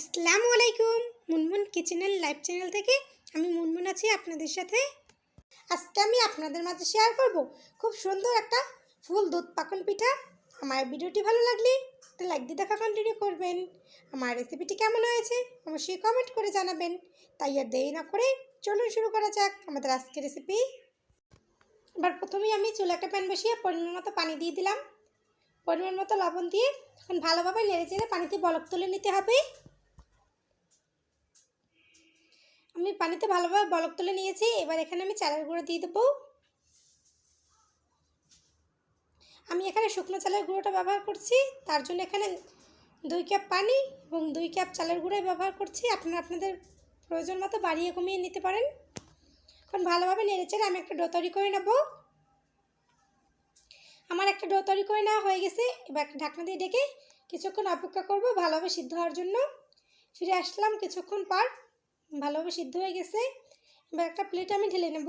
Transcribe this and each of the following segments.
আসসালামু আলাইকুম। মুনমুন কিচেনের লাইভ চ্যানেল থেকে আমি মুনমুন আছি আপনাদের সাথে। আজকে আমি আপনাদের মাঝে শেয়ার করব খুব সুন্দর একটা ফুল দুধ পাকন পিঠা। আমার ভিডিওটি ভালো লাগলে লাইক দিয়ে দেখা কন্টিনিউ করবেন। আমার রেসিপিটি কেমন হয়েছে অবশ্যই কমেন্ট করে জানাবেন। তাই আর দেরি না করে চলুন শুরু করা যাক আমাদের আজকের রেসিপি এবার প্রথমেই আমি চুলে একটা প্যান বসিয়ে পরিমাণ মতো পানি দিয়ে দিলাম। পরিমাণ মতো লবণ দিয়ে এখন ভালোভাবে নেড়ে চেড়ে পানিতে বলক তুলে নিতে হবে। আমি পানিতে ভালোভাবে বলক তুলে নিয়েছি। এবার এখানে আমি চালের গুঁড়ো দিয়ে দেবো। আমি এখানে শুকনো চালের গুঁড়োটা ব্যবহার করছি। তার জন্য এখানে দুই কাপ পানি এবং দুই কাপ চালের গুঁড়োই ব্যবহার করছি। আপনারা আপনাদের প্রয়োজন মতো বাড়িয়ে কমিয়ে নিতে পারেন। এখন ভালোভাবে নেড়ে চেড়ে আমি একটা ডো তৈরি করে নেব। আমার একটা ডো তৈরি করে নেওয়া হয়ে গেছে। এবার একটা ঢাকনা দিয়ে ডেকে কিছুক্ষণ অপেক্ষা করব ভালোভাবে সিদ্ধ হওয়ার জন্য। ফিরে আসলাম কিছুক্ষণ পর। ভালোভাবে সিদ্ধ হয়ে গেছে। এবার একটা প্লেটে আমি ঢেলে নেব।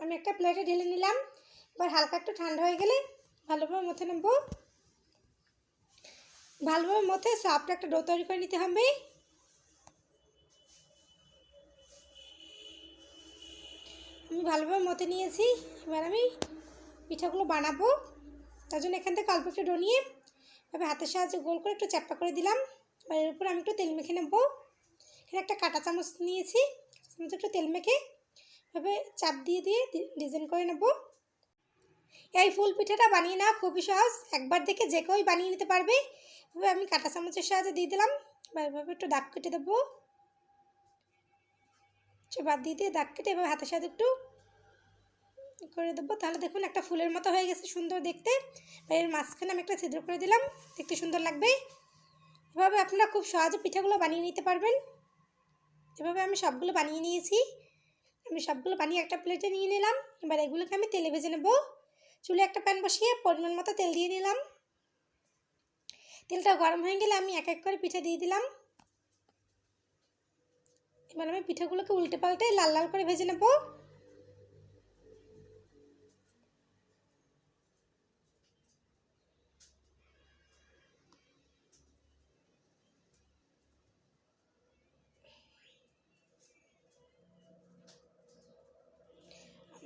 আমি একটা প্লেটে ঢেলে নিলাম। এবার হালকা একটু ঠান্ডা হয়ে গেলে ভালোভাবে মথে নেব। ভালোভাবে মথে সফট একটা ডো তৈরি করে নিতে হবে। আমি ভালোভাবে মতে নিয়েছি। এবার আমি পিঠাগুলো বানাবো। তার জন্য এখান থেকে অল্প একটু ডো নিয়ে এভাবে হাতের সাহায্যে গোল করে একটু চ্যাপটা করে দিলাম। এবার এর উপর আমি একটু তেল মেখে নেব। এখানে একটা কাঁটা চামচ নিয়েছি, চামচ একটু তেল মেখে এভাবে চাপ দিয়ে দিয়ে ডিজাইন করে নেব। এই ফুল পিঠাটা বানিয়ে নেওয়া খুবই সহজ। একবার দেখে যে কেউই বানিয়ে নিতে পারবে। এভাবে আমি কাঁটা চামচের সাহায্যে দিয়ে দিলাম। এভাবে একটু দাগ কেটে দেবো। বাদ দিয়ে দিয়ে দাগ কেটে এভাবে হাতের সাথে একটু করে দেবো। তাহলে দেখুন একটা ফুলের মতো হয়ে গেছে সুন্দর দেখতে। এর মাঝখানে আমি একটা ছিদ্র করে দিলাম। দেখতে সুন্দর লাগবে। এভাবে আপনারা খুব সহজে পিঠাগুলো বানিয়ে নিতে পারবেন। এভাবে আমি সবগুলো বানিয়ে নিয়েছি। আমি সবগুলো বানিয়ে একটা প্লেটে নিয়ে নিলাম। এবার এগুলোকে আমি তেলে ভেজে নেব। চুলে একটা প্যান বসিয়ে পরিমাণ মতো তেল দিয়ে নিলাম। তেলটা গরম হয়ে গেলে আমি এক এক করে পিঠে দিয়ে দিলাম। এবার আমি পিঠেগুলোকে উল্টে পাল্টে লাল লাল করে ভেজে নেব।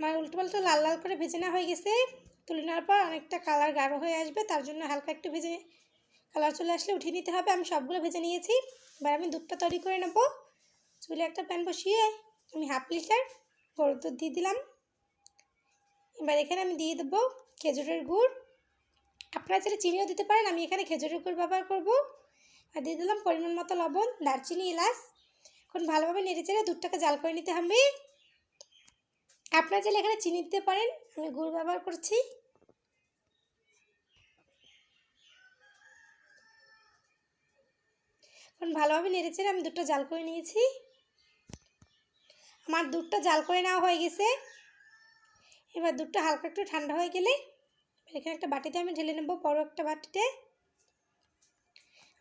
আমার উল্টো পাল্টা লাল লাল করে ভেজে নেওয়া হয়ে গেছে। তুলে নেওয়ার পর অনেকটা কালার গাঢ় হয়ে আসবে, তার জন্য হালকা একটু ভেজে কালার চলে আসলে উঠিয়ে নিতে হবে। আমি সবগুলো ভেজে নিয়েছি। এবার আমি দুধটা তৈরি করে নেব। চুলে একটা প্যান বসিয়ে আমি হাফ লিটার গরুর দুধ দিয়ে দিলাম। এবার এখানে আমি দিয়ে দেবো খেজুরের গুড়। আপনারা চাইলে চিনিও দিতে পারেন, আমি এখানে খেজুরের গুড় ব্যবহার করব। আর দিয়ে দিলাম পরিমাণ মতো লবণ, দারচিনি, এলাচ। এখন ভালোভাবে নেড়ে চেড়ে দুধটাকে জাল করে নিতে হবে। আপনারা চাইলে এখানে চিনি দিতে পারেন। আমি গুড় ব্যবহার করছি। এখন ভালোভাবে নেড়েচেড়ে আমি দুধটা জাল করে নিয়েছি। আমার দুধটা জাল করে নেওয়া হয়ে গেছে। এবার দুধটা হালকা একটু ঠান্ডা হয়ে গেলে এখানে একটা বাটিতে আমি ঢেলে নেব, বড় একটা বাটিতে।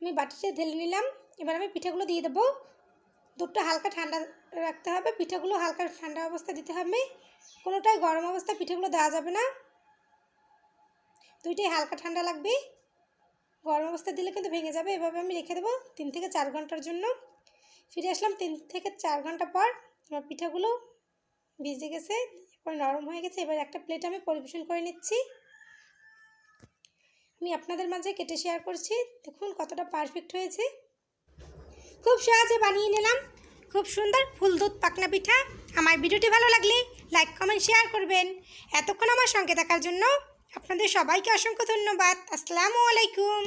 আমি বাটিতে ঢেলে নিলাম। এবার আমি পিঠাগুলো দিয়ে দেবো। দুধটা হালকা ঠান্ডা রাখতে হবে, পিঠাগুলো হালকা ঠান্ডা অবস্থা দিতে হবে। কোনোটাই গরম অবস্থায় পিঠাগুলো দেওয়া যাবে না। দুইটাই হালকা ঠান্ডা লাগবে। গরম অবস্থা দিলে কিন্তু ভেঙে যাবে, এভাবে আমি রেখে দেবো তিন থেকে চার ঘণ্টার জন্য। ফিরে আসলাম তিন থেকে চার ঘণ্টা পর আমার পিঠাগুলো ভিজে গেছে, এরপর নরম হয়ে গেছে। এবার একটা প্লেট আমি পরিবেশন করে নিচ্ছি। আমি আপনাদের মাঝে কেটে শেয়ার করছি। দেখুন কতটা পারফেক্ট হয়েছে। খুব সহজে বানিয়ে নিলাম। খুব সুন্দর ফুল দুধ পাকনা পিঠা। আমার ভিডিওটি ভালো লাগলে লাইক, কমেন্ট, শেয়ার করবেন। এতক্ষণ আমার সঙ্গে থাকার জন্য আপনাদের সবাইকে অসংখ্য ধন্যবাদ। আসসালামু আলাইকুম।